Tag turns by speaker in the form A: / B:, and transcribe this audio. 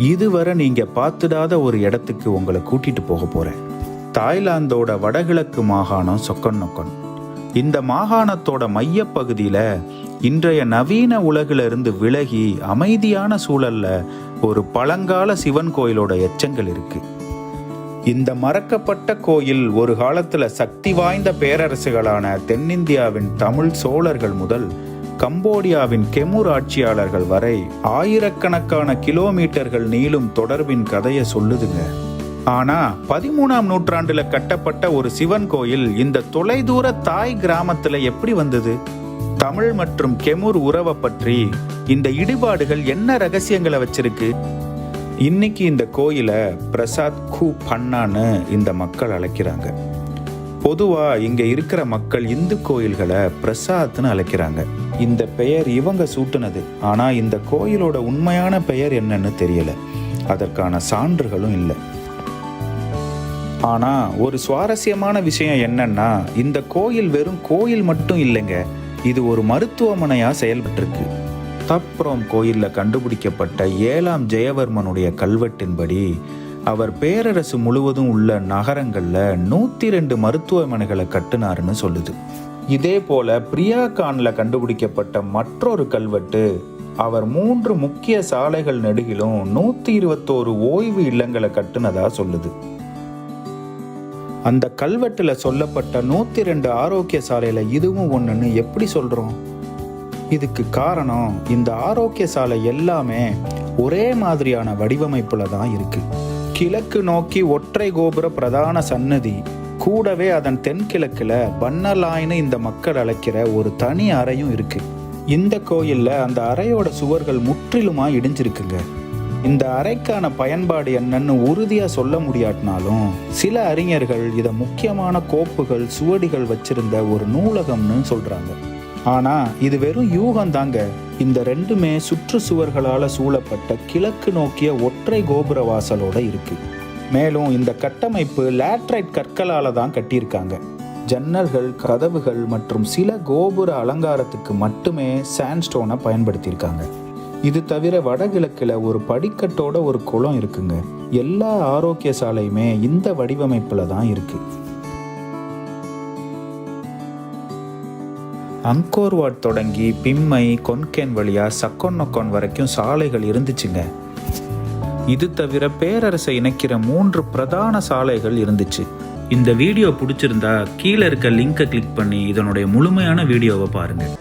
A: இதுவரை நீங்க பார்த்துடாத ஒரு இடத்துக்கு உங்களை கூட்டிட்டு போக போறேன். தாய்லாந்தோட வடகிழக்கு மாகாணம் சொக்கன் நொக்கன் இந்த மாகாணத்தோட மையப்பகுதியில இன்றைய நவீன உலகிலிருந்து விலகி அமைதியான சூழல்ல ஒரு பழங்கால சிவன் கோயிலோட எச்சங்கள் இருக்கு. இந்த மறக்கப்பட்ட கோயில் ஒரு காலத்துல சக்தி வாய்ந்த பேரரசுகளான தென்னிந்தியாவின் தமிழ் சோழர்கள் முதல் கம்போடியாவின் கெமுர் ஆட்சியாளர்கள் வரை ஆயிரக்கணக்கான கிலோமீட்டர்கள் நீளும் தொடர்பின் கதையை சொல்லுதுங்க. ஆனா பதிமூணாம் நூற்றாண்டுல கட்டப்பட்ட ஒரு சிவன் கோயில் இந்த தொலைதூர தாய் கிராமத்துல எப்படி வந்தது? தமிழ் மற்றும் கெமுர் உறவை பற்றி இந்த இடிபாடுகள் என்ன ரகசியங்களை வச்சிருக்கு? இன்னைக்கு இந்த கோயிலை பிரசாத் கூ பண்ணான்னு இந்த மக்கள் அழைக்கிறாங்க. பொதுவாக இங்கே இருக்கிற மக்கள் இந்து கோயில்களை பிரசாத்னு அழைக்கிறாங்க. இந்த பெயர் இவங்க சூட்டுனது. ஆனால் இந்த கோயிலோட உண்மையான பெயர் என்னன்னு தெரியல. அதற்கான சான்றுகளும் இல்லை. ஆனால் ஒரு சுவாரஸ்யமான விஷயம் என்னன்னா இந்த கோயில் வெறும் கோயில் மட்டும் இல்லைங்க. இது ஒரு மருத்துவமனையாக செயல்பட்டிருக்கு. தப்ரோம் கோயிலில் கண்டுபிடிக்கப்பட்ட ஏழாம் ஜெயவர்மனுடைய கல்வெட்டின்படி அவர் பேரரசு முழுவதும் உள்ள நகரங்களில் நூற்றி ரெண்டு மருத்துவமனைகளை கட்டினாருன்னு சொல்லுது. இதே போல பிரியா கான்ல கண்டுபிடிக்கப்பட்ட மற்றொரு கல்வெட்டு அவர் மூன்று முக்கிய சாலைகள் நெடுகிலும் நூத்தி இருபத்தோரு ஓய்வு இல்லங்களை கட்டுனதா சொல்லுது. அந்த கல்வெட்டுல சொல்லப்பட்ட நூத்தி ரெண்டு ஆரோக்கிய சாலையில இதுவும் ஒண்ணுன்னு எப்படி சொல்றோம்? இதுக்கு காரணம் இந்த ஆரோக்கிய சாலை எல்லாமே ஒரே மாதிரியான வடிவமைப்புல தான் இருக்கு. கிழக்கு நோக்கி ஒற்றை கோபுர பிரதான சன்னதி கூடவே அதன் தென்கிழக்கில் பன்னலாயின்னு இந்த மக்கள் அழைக்கிற ஒரு தனி அறையும் இருக்கு. இந்த கோயிலில் அந்த அறையோட சுவர்கள் முற்றிலுமா இடிஞ்சிருக்குங்க. இந்த அறைக்கான பயன்பாடு என்னன்னு உறுதியாக சொல்ல முடியாட்டினாலும் சில அறிஞர்கள் இதை முக்கியமான கோப்புகள் சுவடிகள் வச்சிருந்த ஒரு நூலகம்னு சொல்றாங்க. ஆனா இது வெறும் யூகம் தாங்க இந்த ரெண்டுமே சுற்றுச்சுவர்களால சூழப்பட்ட கிழக்கு நோக்கிய ஒற்றை கோபுர வாசலோட இருக்கு. மேலும் இந்த கட்டமைப்பு லேட்ரைட் கற்களால் தான் கட்டியிருக்காங்க. ஜன்னல்கள் கதவுகள் மற்றும் சில கோபுர அலங்காரத்துக்கு மட்டுமே சாண்ட்ஸ்டோனை பயன்படுத்தியிருக்காங்க. இது தவிர வடகிழக்கில் ஒரு படிக்கட்டோட ஒரு குளம் இருக்குங்க. எல்லா ஆரோக்கிய சாலையுமே இந்த வடிவமைப்பில் தான் இருக்குது அங்கோர்வாட் தொடங்கி பிம்மை கொன்கேன் வழியா சக்கொன்னொக்கோன் வரைக்கும் சாலைகள் இருந்துச்சுங்க. இது தவிர பேரரசை இணைக்கிற மூன்று பிரதான சாலைகள் இருந்துச்சு. இந்த வீடியோ பிடிச்சிருந்தா கீழே இருக்க லிங்கை கிளிக் பண்ணி இதனுடைய முழுமையான வீடியோவை பாருங்கள்